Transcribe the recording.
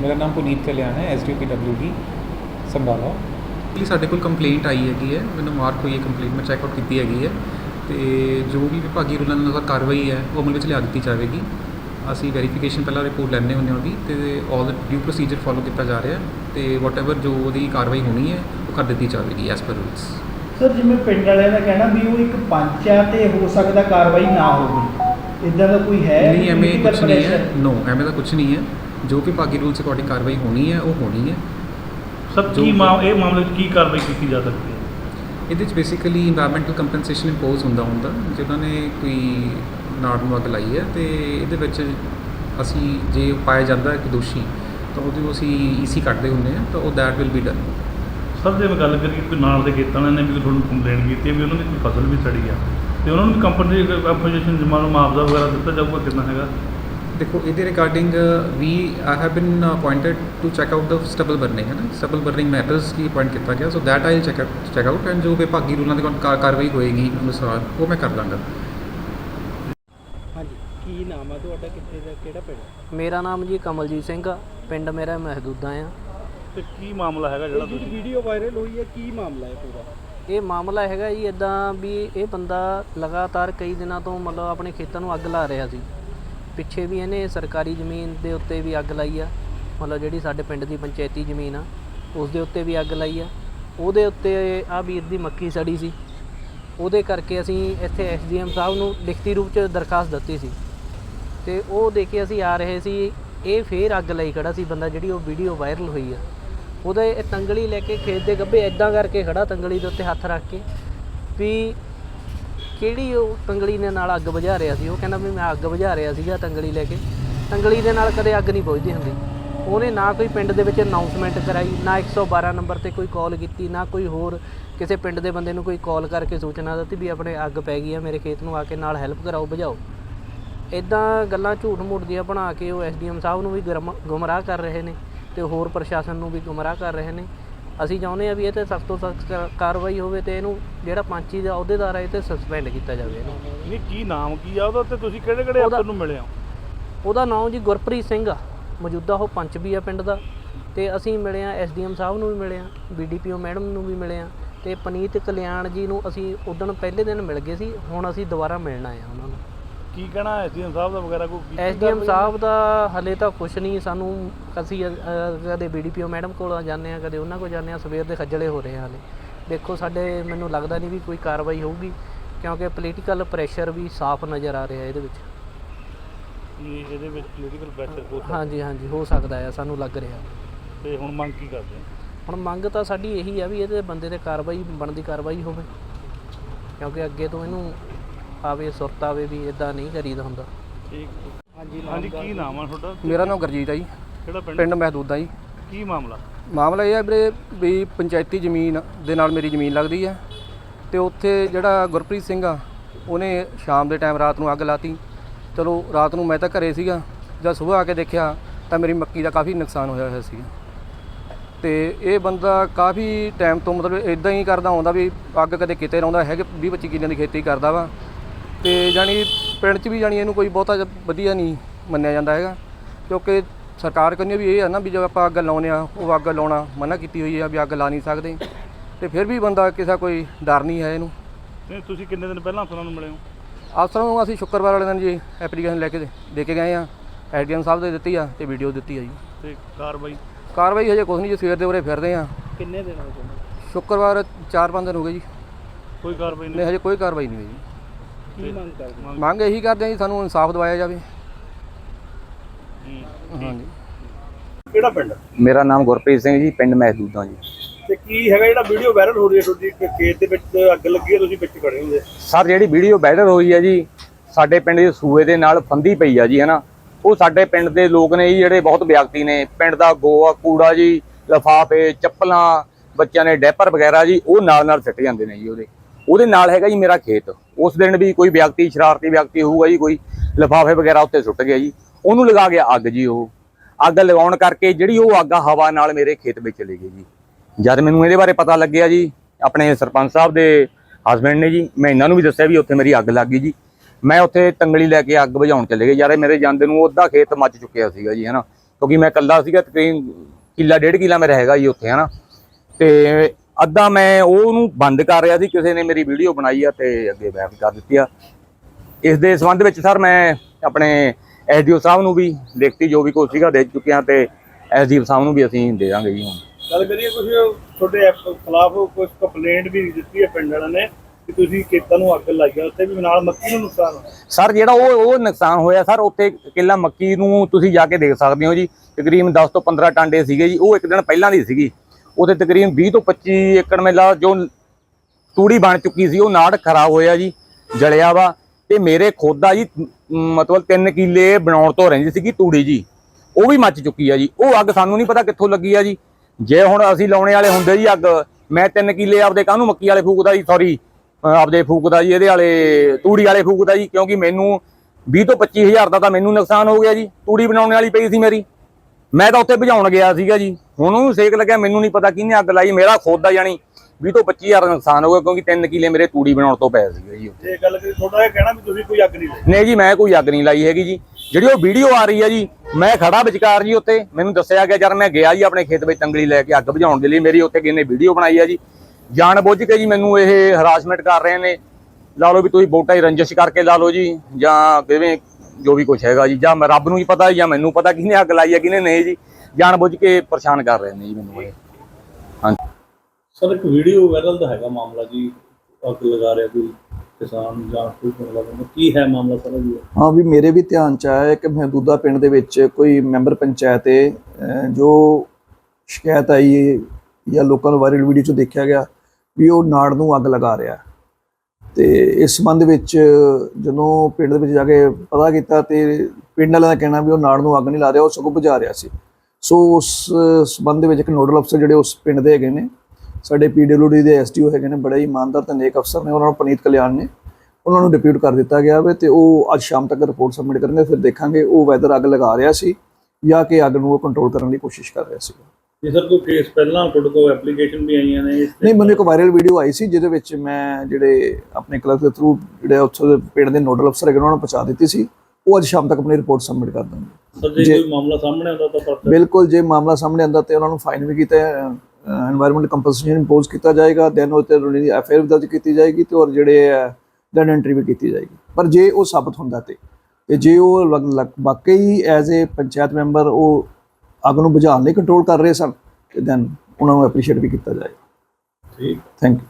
ਮੇਰਾ ਨਾਮ ਪੁਨੀਤ ਕਲਿਆਣ ਹੈ ਐਸਡੀਪੀਡਬਲਯੂਡੀ ਸੰਭਾਲਾ। ਲਈ ਸਾਡੇ ਕੋਲ ਕੰਪਲੇਂਟ ਆਈ ਹੈਗੀ ਹੈ ਮੈਨੂੰ ਮਾਰਕ ਹੋਈ ਹੈ ਕੰਪਲੇਂਟ ਮੈਂ ਚੈੱਕ ਆਊਟ ਕੀਤੀ ਹੈਗੀ ਹੈ ਤੇ ਜੋ ਵੀ ਵਿਭਾਗੀ ਰੂਲਾਂ ਅਨੁਸਾਰ ਕਾਰਵਾਈ ਹੈ ਉਹ ਅਮਲ ਵਿੱਚ ਲਿਆ ਦਿੱਤੀ ਜਾਵੇਗੀ। ਅਸੀਂ ਵੈਰੀਫਿਕੇਸ਼ਨ ਪਹਿਲਾਂ ਰਿਪੋਰਟ ਲੈਣੇ ਹੁੰਦੇ ਹਾਂ ਉਹਦੀ ਤੇ all the due procedure follow ਕੀਤਾ ਜਾ ਰਿਹਾ ਹੈ ਤੇ ਵਾਟਐਵਰ ਜੋ ਉਹਦੀ ਕਾਰਵਾਈ ਹੋਣੀ ਹੈ ਉਹ ਕਰ ਦਿੱਤੀ ਜਾਵੇਗੀ ਐਸ ਪਰ ਰੂਲਸ ਸਰ ਜਿਵੇਂ ਪਿੰਡ ਵਾਲਿਆਂ ਦਾ ਕਹਿਣਾ ਵੀ ਉਹ ਇੱਕ ਪੰਚ ਆ ਤੇ ਹੋ ਸਕਦਾ ਕਾਰਵਾਈ ਨਾ ਹੋਵੇ। ਇਦਾਂ ਦਾ ਕੋਈ ਹੈ? ਨਹੀਂ ਐਵੇਂ ਕੁਝ ਨਹੀਂ ਹੈ? ਨੋ ਐਵੇਂ ਦਾ ਕੁਝ ਨਹੀਂ ਹੈ। ਜੋ ਵਿਭਾਗੀ ਰੂਲਸ ਅਕੋਰਡਿੰਗ ਕਾਰਵਾਈ ਹੋਣੀ ਹੈ ਉਹ ਹੋਣੀ ਹੈ। ਜੋ- ਕੀ ਮਾਮ ਇਹ ਮਾਮਲੇ 'ਚ ਕੀ ਕਾਰਵਾਈ ਕੀਤੀ ਜਾ ਸਕਦੀ ਹੈ? ਇਹਦੇ ਵਿੱਚ ਬੇਸਿਕਲੀ ਇਨਵਾਇਰਨਮੈਂਟਲ ਕੰਪਨਸੇਸ਼ਨ ਇੰਪੋਜ਼ ਹੁੰਦਾ ਹੁੰਦਾ। ਜਿਨ੍ਹਾਂ ਨੇ ਕੋਈ ਨਾੜ ਨੂੰ ਅੱਗ ਲਾਈ ਹੈ ਤੇ ਇਹਦੇ ਵਿੱਚ ਅਸੀਂ ਜੇ ਪਾਇਆ ਜਾਂਦਾ ਹੈ ਕਿ ਦੋਸ਼ੀ ਤਾਂ ਉਹਦੀ ਅਸੀਂ ਈਸੀ ਕੱਢਦੇ ਹੁੰਦੇ ਆ ਤਾਂ ਉਹ that will be done sir ਜੇ ਮੈਂ ਗੱਲ ਕਰੀਏ ਕੋਈ ਨਾਲ ਦੇ ਖੇਤਾਂ ਵਾਲਿਆਂ ਨੇ ਵੀ ਤੁਹਾਨੂੰ ਕੰਪਲੇਂਟ ਕੀਤੀ ਹੈ ਵੀ ਉਹਨਾਂ ਦੀ ਕੋਈ ਫਸਲ ਵੀ ਸੜੀ ਆ ਤੇ ਉਹਨਾਂ ਨੂੰ ਕੰਪਨੀ ਕੰਪਨਸੇਸ਼ਨ ਜਮਾ ਨੂੰ ਮੁਆਵਜ਼ਾ ਵਗੈਰਾ ਦਿੱਤਾ ਜਾਊਗਾ ਕਿੰਨਾ ਹੈਗਾ? ਦੇਖੋ ਇਹਦੇ regarding we I have been appointed to check out the stubble burning ਹੈ ਨਾ? ਸਟਬਲ ਬਰਨਿੰਗ ਮੈਟਰਸ ਕੀ ਅਪਾਇੰਟ ਕੀਤਾ ਗਿਆ? So that I check out check out and ਜੋ ਵਿਭਾਗੀ ਰੂਲਾਂ ਦੇ ਕਾਰਵਾਈ ਹੋਏਗੀ ਅਨੁਸਾਰ ਉਹ ਮੈਂ ਕਰ ਲਾਂਗਾ। ਹਾਂਜੀ ਕੀ ਨਾਮ ਆ ਤੁਹਾਡਾ? ਕਿੱਥੇ ਦਾ ਕਿਹੜਾ ਪਿੰਡ? ਮੇਰਾ ਨਾਮ ਜੀ ਕਮਲਜੀਤ ਸਿੰਘ ਆ ਪਿੰਡ ਮੇਰਾ ਮਹਦੂਦਾ ਆ। ਤੇ ਕੀ ਮਾਮਲਾ ਹੈਗਾ ਜਿਹੜਾ ਤੁਸੀਂ ਵੀਡੀਓ ਵਾਇਰਲ ਹੋਈ ਹੈ ਕੀ ਮਾਮਲਾ ਹੈ ਪੂਰਾ? ਇਹ ਮਾਮਲਾ ਹੈਗਾ ਜੀ ਇਦਾਂ ਵੀ ਇਹ ਬੰਦਾ ਲਗਾਤਾਰ ਕਈ ਦਿਨਾਂ ਤੋਂ ਮਤਲਬ ਆਪਣੇ ਖੇਤਾਂ ਨੂੰ ਅੱਗ ਲਾ ਰਿਹਾ ਸੀ। ਪਿੱਛੇ ਵੀ ਇਹਨੇ ਸਰਕਾਰੀ ਜ਼ਮੀਨ ਦੇ ਉੱਤੇ ਵੀ ਅੱਗ ਲਾਈ ਆ। ਮਤਲਬ ਜਿਹੜੀ ਸਾਡੇ ਪਿੰਡ ਦੀ ਪੰਚਾਇਤੀ ਜ਼ਮੀਨ ਆ, ਉਸ ਦੇ ਉੱਤੇ ਵੀ ਅੱਗ ਲਾਈ ਆ। ਉਹਦੇ ਉੱਤੇ ਆ ਵੀਰ ਦੀ ਮੱਕੀ ਸੜੀ ਸੀ। ਉਹਦੇ ਕਰਕੇ ਅਸੀਂ ਇੱਥੇ ਐਸਡੀਐਮ ਸਾਹਿਬ ਨੂੰ ਲਿਖਤੀ ਰੂਪ 'ਚ ਦਰਖਾਸਤ ਦਿੱਤੀ ਸੀ। ਤੇ ਉਹ ਦੇ ਕੇ ਅਸੀਂ ਆ ਰਹੇ ਸੀ, ਇਹ ਫੇਰ ਅੱਗ ਲਾਈ ਖੜਾ ਸੀ ਬੰਦਾ ਜਿਹੜੀ ਉਹ ਵੀਡੀਓ ਵਾਇਰਲ ਹੋਈ ਆ। ਉਹਦੇ ਇਹ ਤੰਗਲੀ ਲੈ ਕੇ ਖੇਤ ਦੇ ਗੱਭੇ ਐਦਾਂ ਕਰਕੇ ਖੜਾ ਤੰਗਲੀ ਦੇ ਉੱਤੇ ਹੱਥ ਰੱਖ ਕੇ ਵੀ ਕਿਹੜੀ ਉਹ ਤੰਗਲੀ ਦੇ ਨਾਲ ਅੱਗ ਬੁਝਾ ਰਿਹਾ ਸੀ? ਉਹ ਕਹਿੰਦਾ ਵੀ ਮੈਂ ਅੱਗ ਬੁਝਾ ਰਿਹਾ ਸੀਗਾ ਤੰਗਲੀ ਲੈ ਕੇ। ਤੰਗਲੀ ਦੇ ਨਾਲ ਕਦੇ ਅੱਗ ਨਹੀਂ ਬੁਝਦੀ ਹੁੰਦੀ। ਉਹਨੇ ਨਾ ਕੋਈ ਪਿੰਡ ਦੇ ਵਿੱਚ ਅਨਾਉਂਸਮੈਂਟ ਕਰਾਈ, ਨਾ 112 ਨੰਬਰ ਤੇ ਕੋਈ ਕਾਲ ਕੀਤੀ, ਨਾ ਕੋਈ ਹੋਰ ਕਿਸੇ ਪਿੰਡ ਦੇ ਬੰਦੇ ਨੂੰ ਕੋਈ ਕਾਲ ਕਰਕੇ ਸੂਚਨਾ ਦਿੱਤੀ ਵੀ ਆਪਣੇ ਅੱਗ ਪੈ ਗਈ ਆ, ਮੇਰੇ ਖੇਤ ਨੂੰ ਆ ਕੇ ਨਾਲ ਹੈਲਪ ਕਰਾਓ, ਬੁਝਾਓ। ਇਦਾਂ ਗੱਲਾਂ ਝੂਠ ਮੂਠ ਦੀਆਂ ਬਣਾ ਕੇ ਉਹ ਐਸਡੀਐਮ ਸਾਹਿਬ ਨੂੰ ਵੀ ਗਰਮ- ਗੁੰਮਰਾਹ ਕਰ ਰਹੇ ਨੇ ਤੇ ਹੋਰ ਪ੍ਰਸ਼ਾਸਨ ਨੂੰ ਵੀ ਗੁੰਮਰਾਹ ਕਰ ਰਹੇ ਨੇ। ਅਸੀਂ ਚਾਹੁੰਦੇ ਆ ਵੀ ਇਹ ਤੇ ਸਖਤ ਤੋਂ ਸਖਤ ਕਾਰਵਾਈ ਹੋਵੇ ਤੇ ਇਹਨੂੰ ਜਿਹੜਾ ਪੰਚੀ ਦਾ ਅਹੁਦੇਦਾਰ ਹੈ ਇਹ ਤੇ ਸਸਪੈਂਡ ਕੀਤਾ ਜਾਵੇ ਇਹਨੂੰ। ਨਹੀਂ ਕੀ ਨਾਮ ਕੀ ਆ ਉਹਦਾ ਤੇ ਤੁਸੀਂ ਕਿਹੜੇ ਕਿਹੜੇ ਅਫਸਰ ਨੂੰ ਮਿਲੇ ਹੋ? ਉਹਦਾ ਨਾਮ ਜੀ ਗੁਰਪ੍ਰੀਤ ਸਿੰਘ ਆ। ਮੌਜੂਦਾ ਉਹ ਪੰਚ ਵੀ ਆ ਪਿੰਡ ਦਾ। ਤੇ ਅਸੀਂ ਮਿਲੇ ਆ ਐਸਡੀਐਮ ਸਾਹਿਬ ਨੂੰ ਵੀ ਮਿਲੇ ਆ ਬੀਡੀਪੀਓ ਮੈਡਮ ਨੂੰ ਵੀ ਮਿਲੇ ਆ ਤੇ ਪਨੀਤ ਕਲਿਆਣ ਜੀ ਨੂੰ ਅਸੀਂ ਉਦੋਂ ਪਹਿਲੇ ਦਿਨ ਮਿਲ ਗਏ ਸੀ ਹੁਣ ਅਸੀਂ ਦੁਬਾਰਾ ਮਿਲਣਾ ਆ ਉਹਨਾਂ ਨੂੰ। ਕੀ ਕਹਿਣਾ ਐਸਡੀਐਮ ਸਾਹਿਬ ਦਾ ਵਗੈਰਾ ਕੋਈ ਕੀਤੀ ਐਸਡੀਐਮ? ਸਾਹਿਬ ਦਾ ਹਲੇ ਤਾਂ ਕੁਛ ਨਹੀਂ ਸਾਨੂੰ ਅਸੀਂ ਅ, ਕਦੇ ਬੀਡੀਪੀਓ ਮੈਡਮ ਕੋਲ ਜਾਂਦੇ ਆ ਕਦੇ ਉਹਨਾਂ ਕੋਲ ਜਾਂਦੇ ਆ ਸਵੇਰ ਦੇ ਖੱਜਲੇ ਹੋ ਰਹੇ ਆ ਹਲੇ। ਦੇਖੋ ਸਾਡੇ ਮੈਨੂੰ ਲੱਗਦਾ ਨਹੀਂ ਵੀ ਕੋਈ ਕਾਰਵਾਈ ਹੋਊਗੀ ਕਿਉਂਕਿ ਪੋਲੀਟੀਕਲ ਪ੍ਰੈਸ਼ਰ ਵੀ ਸਾਫ਼ ਨਜ਼ਰ ਆ ਰਿਹਾ ਇਹਦੇ ਵਿੱਚ। ਕੀ ਇਹਦੇ ਵਿੱਚ ਪੋਲੀਟੀਕਲ ਪ੍ਰੈਸ਼ਰ ਹੋ ਸਕਦਾ? ਹਾਂਜੀ ਹਾਂਜੀ ਹੋ ਸਕਦਾ ਆ ਸਾਨੂੰ ਲੱਗ ਰਿਹਾ। ਤੇ ਹੁਣ ਮੰਗ ਕੀ ਕਰਦੇ ਹੋ? ਹੁਣ ਮੰਗ ਤਾਂ ਸਾਡੀ ਇਹੀ ਆ ਵੀ ਇਹਦੇ ਬੰਦੇ ਤੇ ਕਾਰਵਾਈ ਬਣਦੀ ਕਾਰਵਾਈ ਹੋਵੇ। ਕਿਉਂਕਿ ਅੱਗੇ ਤੋਂ ਇਹਨੂੰ ਆਵੇ ਸੁਰਤ ਆਵੇ ਵੀ ਇਦਾਂ ਨਹੀਂ ਕਰੀਦਾ ਹੁੰਦਾ। ਠੀਕ ਹਾਂਜੀ ਕੀ ਨਾਮ ਆ ਤੁਹਾਡਾ? ਮੇਰਾ ਨਾਮ ਗੁਰਜੀਤ ਹੈ ਜੀ। ਕਿਹੜਾ ਪਿੰਡ? ਪਿੰਡ ਮਹਿਦੂਦਾ ਜੀ। ਕੀ ਮਾਮਲਾ? ਮਾਮਲਾ ਇਹ ਹੈ ਵੀਰੇ ਵੀ ਪੰਚਾਇਤੀ ਜ਼ਮੀਨ ਦੇ ਨਾਲ ਮੇਰੀ ਜ਼ਮੀਨ ਲੱਗਦੀ ਹੈ ਤੇ ਉੱਥੇ ਜਿਹੜਾ ਗੁਰਪ੍ਰੀਤ ਸਿੰਘ ਆ ਉਹਨੇ ਸ਼ਾਮ ਦੇ ਟਾਈਮ ਰਾਤ ਨੂੰ ਅੱਗ ਲਾਤੀ। ਚਲੋ ਰਾਤ ਨੂੰ ਮੈਂ ਤਾਂ ਘਰੇ ਸੀਗਾ ਜਦ ਸਵੇਰ ਆ ਕੇ ਦੇਖਿਆ ਤਾਂ ਮੇਰੀ ਮੱਕੀ ਦਾ ਕਾਫੀ ਨੁਕਸਾਨ ਹੋਇਆ ਹੋਇਆ ਸੀ ਤੇ ਇਹ ਬੰਦਾ ਕਾਫੀ ਟਾਈਮ ਤੋਂ ਮਤਲਬ ਇਦਾਂ ਹੀ ਕਰਦਾ ਆਉਂਦਾ ਵੀ ਅੱਗ ਕਦੇ ਕਿਤੇ ਲਾਉਂਦਾ ਹੈਗੇ 20 25 ਕਿੱਲਿਆਂ ਦੀ ਖੇਤੀ ਕਰਦਾ ਵਾ। ਤੇ ਜਾਣੀ ਪਿੰਡ 'ਚ ਵੀ ਜਾਣੀ ਇਹਨੂੰ ਕੋਈ ਬਹੁਤਾ ਵਧੀਆ ਨਹੀਂ ਮੰਨਿਆ ਜਾਂਦਾ ਹੈਗਾ। ਕਿਉਂਕਿ ਸਰਕਾਰ ਕਹਿੰਦੀ ਵੀ ਇਹ ਹੈ ਨਾ ਵੀ ਜਦੋਂ ਆਪਾਂ ਅੱਗ ਲਾਉਂਦੇ ਆ ਉਹ ਅੱਗ ਲਾਉਣਾ ਮਨਾ ਕੀਤੀ ਹੋਈ ਆ ਵੀ ਅੱਗ ਲਾ ਨਹੀਂ ਸਕਦੇ। ਤੇ ਫਿਰ ਵੀ ਬੰਦਾ ਕਿਸੇ ਦਾ ਕੋਈ ਡਰ ਨਹੀਂ ਹੈ ਇਹਨੂੰ। ਨਹੀਂ ਤੁਸੀਂ ਕਿੰਨੇ ਦਿਨ ਪਹਿਲਾਂ ਅਫਸਰਾਂ ਨੂੰ ਮਿਲੇ ਹੋ? ਅਫਸਰਾਂ ਨੂੰ ਅਸੀਂ ਸ਼ੁੱਕਰਵਾਰ ਵਾਲੇ ਦਿਨ ਜੀ ਐਪਲੀਕੇਸ਼ਨ ਲੈ ਕੇ ਦੇ- ਦੇ ਕੇ ਗਏ ਆ। ਐਡੀਐਮ ਸਾਹਿਬ ਦੇ ਦਿੱਤੀ ਆ ਤੇ ਵੀਡੀਓ ਦਿੱਤੀ ਆ ਜੀ। ਤੇ ਕਾਰਵਾਈ? ਕਾਰਵਾਈ ਹਜੇ ਕੁਛ ਨਹੀਂ ਜੀ ਸਵੇਰ ਦੇ ਉਰੇ ਫਿਰਦੇ ਆ। ਕਿੰਨੇ ਦਿਨ ਹੋ ਗਏ? ਸ਼ੁੱਕਰਵਾਰ 4-5 ਦਿਨ ਹੋ ਗਏ ਜੀ। ਕੋਈ ਕਾਰਵਾਈ ਨਹੀਂ ਨਹੀਂ ਹਜੇ ਕੋਈ ਕਾਰਵਾਈ ਨਹੀਂ ਹੋਈ ਜੀ। ਕੀ ਮੰਗ ਕਰਦੇ? ਮੰਗ- ਮੰਗ ਇਹੀ ਕਰਦੇ ਆ ਜੀ ਸਾਨੂੰ ਇਨਸਾਫ ਦਿਵਾਇਆ ਜਾਵੇ। ਹੂੰ। ਹਾਂਜੀ। ਕਿਹੜਾ ਪਿੰਡ? ਮੇਰਾ ਨਾਮ ਗੁਰਪ੍ਰੀਤ ਸਿੰਘ ਜੀ ਪਿੰਡ ਮਹਿਦੂਦਾਂ ਜੀ। ਤੇ ਕੀ ਹੈਗਾ ਜਿਹੜਾ ਵੀਡੀਓ ਵਾਇਰਲ ਹੋ ਰਹੀ ਹੈ ਤੁਹਾਡੀ? ਕਿ ਖੇਤ ਦੇ ਵਿੱਚ ਅੱਗ ਲੱਗੀ ਹੈ ਤੁਸੀਂ ਵਿੱਚ ਖੜੇ ਹੁੰਦੇ ਸਰ ਜਿਹੜੀ ਵੀਡੀਓ ਵਾਇਰਲ ਹੋਈ ਹੈ ਜੀ ਸਾਡੇ ਪਿੰਡ ਦੇ ਸੂਏ ਦੇ ਨਾਲ ਫੰਦੀ ਪਈ ਆ ਜੀ ਹਨਾ? ਉਹ ਸਾਡੇ ਪਿੰਡ ਦੇ ਲੋਕ ਨੇ ਜੀ ਜਿਹੜੇ ਬਹੁਤ ਵਿਅਕਤੀ ਨੇ। ਪਿੰਡ ਦਾ ਗੋਆ ਕੂੜਾ ਜੀ ਲਫਾਫੇ ਚੱਪਲਾਂ ਬੱਚਿਆਂ ਨੇ ਡੈਪਰ ਵਗੈਰਾ ਜੀ ਉਹ ਨਾਲ ਨਾਲ ਸਿੱਟ ਜਾਂਦੇ ਨੇ ਜੀ ਉਹਦੇ। ਉਹਦੇ ਨਾਲ ਹੈਗਾ ਜੀ ਮੇਰਾ ਖੇਤ। ਉਸ ਦਿਨ ਵੀ ਕੋਈ ਵਿਅਕਤੀ, ਸ਼ਰਾਰਤੀ ਵਿਅਕਤੀ ਹੋਊਗਾ ਜੀ, ਕੋਈ ਲਫਾਫੇ ਵਗੈਰਾ ਉੱਤੇ ਸੁੱਟ ਗਿਆ ਜੀ। ਉਹਨੂੰ ਲਗਾ ਗਿਆ ਅੱਗ ਜੀ ਉਹ। ਅੱਗ ਲਗਾਉਣ ਕਰਕੇ ਜਿਹੜੀ ਉਹ ਅੱਗ ਹਵਾ ਨਾਲ ਮੇਰੇ ਖੇਤ ਵਿੱਚ ਚਲੀ ਗਈ ਜੀ। ਜਦ ਮੈਨੂੰ ਇਹਦੇ ਬਾਰੇ ਪਤਾ ਲੱਗਿਆ ਜੀ, ਆਪਣੇ ਸਰਪੰਚ ਸਾਹਿਬ ਦੇ ਹਸਬੰਡ ਨੇ ਜੀ, ਮੈਂ ਇਹਨਾਂ ਨੂੰ ਵੀ ਦੱਸਿਆ ਵੀ ਉੱਥੇ ਮੇਰੀ ਅੱਗ ਲੱਗ ਗਈ ਜੀ। ਮੈਂ ਉੱਥੇ ਤੰਗਲੀ ਲੈ ਕੇ ਅੱਗ ਬੁਝਾਉਣ ਚਲੇ ਗਏ। ਯਾਰ ਮੇਰੇ ਜਾਂਦੇ ਨੂੰ ਉਹ ਅੱਧਾ ਖੇਤ ਮੱਚ ਚੁੱਕਿਆ ਸੀਗਾ ਜੀ, ਹਨਾ। ਕਿਉਂਕਿ ਮੈਂ ਇਕੱਲਾ ਸੀਗਾ, ਤਕਰੀਬਨ ਕਿੱਲਾ, ਡੇਢ ਕਿੱਲਾ ਮੇਰਾ ਹੈਗਾ ਜੀ ਉੱਥੇ, ਹਨਾ। ਤੇ ਅੱਧਾ ਮੈਂ ਉਹਨੂੰ ਬੰਦ ਕਰ ਰਿਹਾ ਸੀ ਕਿਸੇ ਨੇ ਮੇਰੀ ਵੀਡੀਓ ਬਣਾਈ ਆ ਤੇ ਅੱਗੇ ਬੈਕ ਕਰ ਦਿੱਤੀ ਆ। ਇਸ ਦੇ ਸੰਬੰਧ ਵਿੱਚ ਸਰ ਮੈਂ ਆਪਣੇ ਐਸਡੀਓ ਸਾਹਿਬ ਨੂੰ ਵੀ ਲਿਖਤੀ ਜੋ ਵੀ ਕੁਛ ਸੀਗਾ ਦੇ ਚੁੱਕੇ ਹਾਂ ਤੇ ਐਸਡੀਓ ਸਾਹਿਬ ਨੂੰ ਵੀ ਅਸੀਂ ਦੇ ਦਾਂਗੇ ਜੀ ਹੁਣ। ਗੱਲ ਕਰੀਏ ਕੁਝ ਤੁਹਾਡੇ ਐਪ ਖਿਲਾਫ ਕੁਝ ਕੰਪਲੇਂਟ ਵੀ ਦਿੱਤੀ ਹੈ ਪਿੰਡ ਵਾਲਿਆਂ ਨੇ ਕਿ ਤੁਸੀਂ ਖੇਤਾਂ ਨੂੰ ਅੱਗ ਲਾਈ ਹੈ ਉੱਥੇ ਵੀ ਨਾਲ ਮੱਕੀ ਨੂੰ ਨੁਕਸਾਨ ਹੋਇਆ। ਸਰ ਜਿਹੜਾ ਉਹ ਉਹ ਨੁਕਸਾਨ ਹੋਇਆ ਸਰ ਉੱਥੇ ਕਿੱਲਾ ਮੱਕੀ ਨੂੰ ਤੁਸੀਂ ਜਾ ਕੇ ਦੇਖ ਸਕਦੇ ਹੋ ਜੀ ਤਕਰੀਬਨ 10 ਤੋਂ 15 ਟਾਂਡੇ ਸੀਗੇ ਜੀ ਉਹ ਇੱਕ ਦਿਨ ਪਹਿਲਾਂ ਦੀ ਸੀਗੀ। ਉਹਦੇ ਤਕਰੀਬਨ 20 ਤੋਂ 25 ਏਕੜ ਮੇਲਾ ਜੋ ਤੂੜੀ ਬਣ ਚੁੱਕੀ ਸੀ, ਉਹ ਨਾੜ ਖਰਾਬ ਹੋਇਆ ਜੀ, ਜਲਿਆ ਵਾ। ਤੇ ਮੇਰੇ ਖੁਦ ਦਾ ਜੀ ਮਤਲਬ 3 ਕਿੱਲੇ ਬਣਾਉਣ ਤੋਂ ਰਹਿੰਦੀ ਸੀਗੀ ਤੂੜੀ ਜੀ। ਉਹ ਵੀ ਮੱਚ ਚੁੱਕੀ ਆ ਜੀ। ਉਹ ਅੱਗ ਸਾਨੂੰ ਨਹੀਂ ਪਤਾ ਕਿੱਥੋਂ ਲੱਗੀ ਆ ਜੀ। ਜੇ ਹੁਣ ਅਸੀਂ ਲਾਉਣੇ ਵਾਲੇ ਹੁੰਦੇ ਜੀ ਅੱਗ, ਮੈਂ 3 ਕਿੱਲੇ ਆਪਦੇ ਕਾਹਨੂੰ ਮੱਕੀ ਵਾਲੇ ਫੂਕਦਾ ਜੀ ਸੌਰੀ ਆਪਦੇ ਫੂਕਦਾ ਜੀ, ਇਹਦੇ ਵਾਲੇ ਤੂੜੀ ਵਾਲੇ ਫੂਕਦਾ ਜੀ, ਕਿਉਂਕਿ ਮੈਨੂੰ 20 ਤੋਂ 25 ਹਜ਼ਾਰ ਦਾ ਤਾਂ ਮੈਨੂੰ ਨੁਕਸਾਨ ਹੋ ਗਿਆ ਜੀ। ਤੂੜੀ ਬਣਾਉਣ ਵਾਲੀ ਪਈ ਸੀ ਮੇਰੀ। ਮੈਂ ਤਾਂ ਉੱਥੇ ਭਜਾਉਣ ਗਿਆ ਸੀਗਾ ਜੀ। ਹੁਣ ਉਹਨੂੰ ਸੇਕ ਲੱਗਿਆ ਮੈਨੂੰ ਨਹੀਂ ਪਤਾ ਕਿਹਨੇ ਅੱਗ ਲਾਈ ਮੇਰਾ ਖੁਦ ਦਾ ਜਾਣੀ 20 ਤੋਂ 25 ਹਜ਼ਾਰ ਦਾ ਨੁਕਸਾਨ ਹੋ ਗਿਆ ਕਿਉਂਕਿ 3 ਕਿੱਲੇ ਮੇਰੇ ਤੂੜੀ ਬਣਾਉਣ ਤੋਂ ਪਏ ਸੀਗੇ ਜੀ ਜੇ ਗੱਲ ਕਰੀ ਤੁਹਾਡਾ ਇਹ ਕਹਿਣਾ ਵੀ ਤੁਸੀਂ ਕੋਈ ਅੱਗ ਨਹੀਂ ਲਾਈ। ਨਹੀਂ ਜੀ ਮੈਂ ਕੋਈ ਅੱਗ ਨਹੀਂ ਲਾਈ ਹੈਗੀ ਜੀ। ਜਿਹੜੀ ਉਹ ਵੀਡੀਓ ਆ ਰਹੀ ਹੈ ਜੀ ਮੈਂ ਖੜਾ ਵਿਚਕਾਰ ਜੀ ਉੱਤੇ ਮੈਨੂੰ ਦੱਸਿਆ ਗਿਆ ਜਦ ਮੈਂ ਗਿਆ ਜੀ ਆਪਣੇ ਖੇਤ ਵਿੱਚ ਤੰਗਲੀ ਲੈ ਕੇ ਅੱਗ ਬੁਝਾਉਣ ਦੇ ਲਈ ਮੇਰੀ ਉੱਥੇ ਕਿਨੇ ਵੀਡੀਓ ਬਣਾਈ ਹੈ ਜੀ। ਜਾਣ ਬੁੱਝ ਕੇ ਜੀ ਮੈਨੂੰ ਇਹ ਹਰਾਸਮੈਂਟ ਕਰ ਰਹੇ ਨੇ। ਲਾ ਲਓ ਵੀ ਤੁਸੀਂ ਵੋਟਾਂ ਹੀ ਰੰਜਿਸ਼ ਕਰਕੇ ਲਾ ਲਓ ਜੀ ਜਾਂ ਕਿਵੇਂ ਜੋ ਵੀ ਕੁਝ ਹੈਗਾ ਜੀ ਜਾਂ ਮੈਂ ਰੱਬ ਨੂੰ ਹੀ ਪਤਾ ਜਾਂ ਮੈਨੂੰ ਪਤਾ ਕਿਹਨੇ ਅੱਗ ਲਾਈ ਹੈ ਕਿਹਨੇ ਨਹੀਂ ਜੀ। ਜਾਣ ਬੁੱਝ ਕੇ ਪਰੇਸ਼ਾਨ ਕਰ ਰਹੇ ਨੇ ਜੀ ਮੈਨੂੰ ਇਹ। ਹਾਂਜੀ। ਸਰ ਇੱਕ ਵੀਡੀਓ ਵਾਇਰਲ ਦਾ ਹੈਗਾ ਮਾਮਲਾ ਜੀ ਅੱਗ ਲਗਾ ਰਿਹਾ ਕੋਈ ਕਿਸਾਨ ਜਾਂ ਕੋਈ ਮਤਲਬ ਕੀ ਹੈ ਮਾਮਲਾ ਸਰ ਜੀ ਹਾਂ ਵੀ ਮੇਰੇ ਵੀ ਧਿਆਨ ਚ ਆਇਆ ਕਿ ਮਹਦੂਦਾ ਪਿੰਡ ਦੇ ਵਿੱਚ ਕੋਈ ਮੈਂਬਰ ਪੰਚਾਇਤ ਹੈ ਅਹ ਜੋ ਸ਼ਿਕਾਇਤ ਆਈ ਹੈ ਜਾਂ ਲੋਕਾਂ ਨੂੰ ਵਾਇਰਲ ਵੀਡੀਓ ਚ ਦੇਖਿਆ ਗਿਆ ਵੀ ਉਹ ਨਾੜ ਨੂੰ ਅੱਗ ਲਗਾ ਰਿਹਾ ਤੇ ਇਸ ਸੰਬੰਧ ਵਿੱਚ ਜਦੋਂ ਪਿੰਡ ਦੇ ਵਿੱਚ ਜਾ ਕੇ ਪਤਾ ਕੀਤਾ ਤੇ ਪਿੰਡ ਵਾਲਿਆਂ ਦਾ ਕਹਿਣਾ ਵੀ ਉਹ ਨਾੜ ਨੂੰ ਅੱਗ ਨਹੀਂ ਲਾ ਰਿਹਾ ਉਹ ਸਗੋਂ ਬੁਝਾ ਰਿਹਾ ਸੀ। ਸੋ ਉਸ ਸੰਬੰਧ ਦੇ ਵਿੱਚ ਇੱਕ ਨੋਡਲ ਅਫਸਰ ਜਿਹੜੇ ਉਸ ਪਿੰਡ ਦੇ ਹੈਗੇ ਨੇ ਸਾਡੇ ਪੀਡਬਲਯੂਡੀ ਦੇ ਐਸਟੀਓ ਹੈਗੇ ਨੇ ਬੜੇ ਇਮਾਨਦਾਰ ਤੇ ਨੇਕ ਅਫਸਰ ਨੇ ਉਹਨਾਂ ਨੂੰ ਪਨੀਤ ਕਲਿਆਣ ਨੇ ਉਹਨਾਂ ਨੂੰ ਡਿਪਿਊਟ ਕਰ ਦਿੱਤਾ ਗਿਆ ਵੇ ਤੇ ਉਹ ਅੱਜ ਸ਼ਾਮ ਤੱਕ ਰਿਪੋਰਟ ਸਬਮਿਟ ਕਰਨਗੇ ਫਿਰ ਦੇਖਾਂਗੇ ਉਹ ਵੈਦਰ ਅੱਗ ਲਗਾ ਰਿਹਾ ਸੀ ਜਾਂ ਕਿ ਅੱਗ ਨੂੰ ਉਹ ਕੰਟਰੋਲ ਕਰਨ ਦੀ ਕੋਸ਼ਿਸ਼ ਕਰ ਰਿਹਾ ਸੀ। ਜੇ ਸਰ ਕੋਈ ਕੇਸ ਪਹਿਲਾਂ ਤੁਹਾਡੇ ਕੋਲ ਐਪਲੀਕੇਸ਼ਨ ਵੀ ਆਈਆਂ ਨੇ ਨਹੀਂ ਮੈਨੂੰ ਇੱਕ ਵਾਇਰਲ ਵੀਡੀਓ ਆਈ ਸੀ ਜਿਹਦੇ ਵਿੱਚ ਮੈਂ ਜਿਹੜੇ ਆਪਣੇ ਕਲਰਕ ਦੇ ਥਰੂ ਜਿਹੜੇ ਉੱਥੋਂ ਦੇ ਪਿੰਡ ਦੇ ਨੋਡਲ ਅਫਸਰ ਹੈਗੇ ਉਹਨਾਂ ਨੂੰ ਪਹੁੰਚਾ ਦਿੱਤੀ ਸੀ ਉਹ ਅੱਜ ਸ਼ਾਮ ਤੱਕ ਆਪਣੀ ਰਿਪੋਰਟ ਸਬਮਿਟ ਕਰ ਦੇਣਗੇ। ਸਰ ਜੇ ਕੋਈ ਮਾਮਲਾ ਸਾਹਮਣੇ ਆਉਂਦਾ ਤਾਂ ਪਰਚਾ ਬਿਲਕੁਲ ਜੇ ਮਾਮਲਾ ਸਾਹਮਣੇ ਆਉਂਦਾ ਤੇ ਉਹਨਾਂ ਨੂੰ ਫਾਈਨ ਵੀ ਕੀਤਾ এনवायरमेंट ਕੰਪਨਸੇਸ਼ਨ ਇੰਪੋਜ਼ ਕੀਤਾ ਜਾਏਗਾ ਦੈਨ ਉਹ ਤੇ ਰੋਣੀ ਦੀ ਐਫਆਈਆਰ ਦਰਜ ਕੀਤੀ ਜਾਏਗੀ ਤੇ ਔਰ ਜਿਹੜੇ ਦੈਨ ਐਂਟਰੀ ਵੀ ਕੀਤੀ ਜਾਏਗੀ। ਪਰ ਜੇ ਉਹ ਸਾਬਤ ਹੁੰਦਾ ਤੇ ਤੇ ਜੇ ਉਹ ਵਾਕਈ ਐਜ਼ ਅ ਪੰਚਾਇਤ ਮੈਂਬਰ ਉਹ ਅੱਗ ਨੂੰ ਬੁਝਾਉਣ ਲਈ ਕੰਟਰੋਲ ਕਰ ਰਹੇ ਸਨ ਤੇ ਦੈਨ ਉਹਨਾਂ ਨੂੰ ਐਪਰੀਸ਼ੀਏਟ ਵੀ ਕੀਤਾ ਜਾਏਗਾ। ਠੀਕ। Thank you